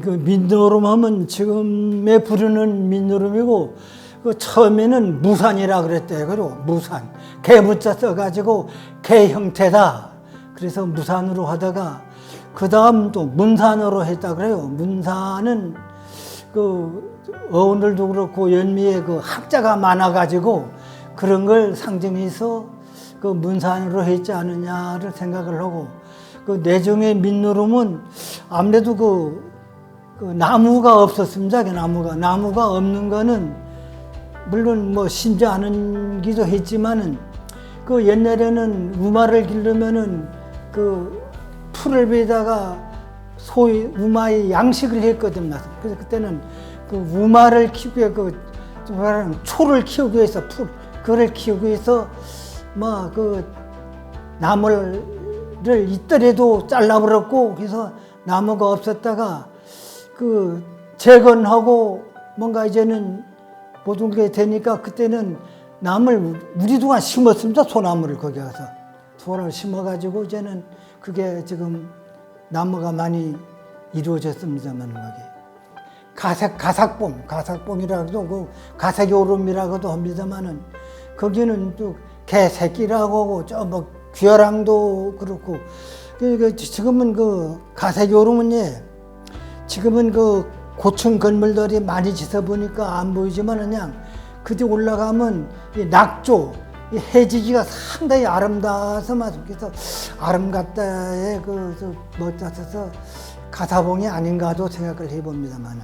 그 민노름 하면 지금에 부르는 민노름이고 그 처음에는 무산이라 그랬대요. 그리고 무산 개무자 써가지고 개 형태다. 그래서 무산으로 하다가 그 다음 또 문산으로 했다 그래요. 문산은 그 어른들도 그렇고 연미에 그 학자가 많아가지고 그런 걸 상징해서 그 문산으로 했지 않느냐를 생각을 하고 그 내정의 민노름은 아무래도 그, 그 나무가 없었습니다. 그 나무가 나무가 없는 거는 물론 뭐 심지 않은 기도 했지만은 그 옛날에는 우마를 기르면은 그 풀을 베다가 소위 우마의 양식을 했거든요. 그래서 그때는 그 우마를 키우기 위해 그 말하는 초를 키우기 위해서 풀 그를 키우기 위해서 뭐 그 나무를 있더라도 잘라버렸고 그래서 나무가 없었다가 그 재건하고 뭔가 이제는 모든 게 되니까 그때는 나무를 우리 동안 심었습니다. 소나무를 거기 가서 소나무를 심어가지고 이제는 그게 지금 나무가 많이 이루어졌습니다만 거기 가삭 가삭봄 가삭봄이라고도 그 가삭이 오름이라고도 합니다만은 거기는 또 개새끼라고 하고 저뭐 귀어랑도 그렇고 그, 그 지금은 그 가삭이 오름은 예 지금은 그 고층 건물들이 많이 지어 보니까 안 보이지만 그냥 그뒤 올라가면 이 낙조, 이 해지기가 상당히 아름다워서 막 그래서 아름답다에 그 멋져서 가사봉이 아닌가도 생각을 해봅니다만은.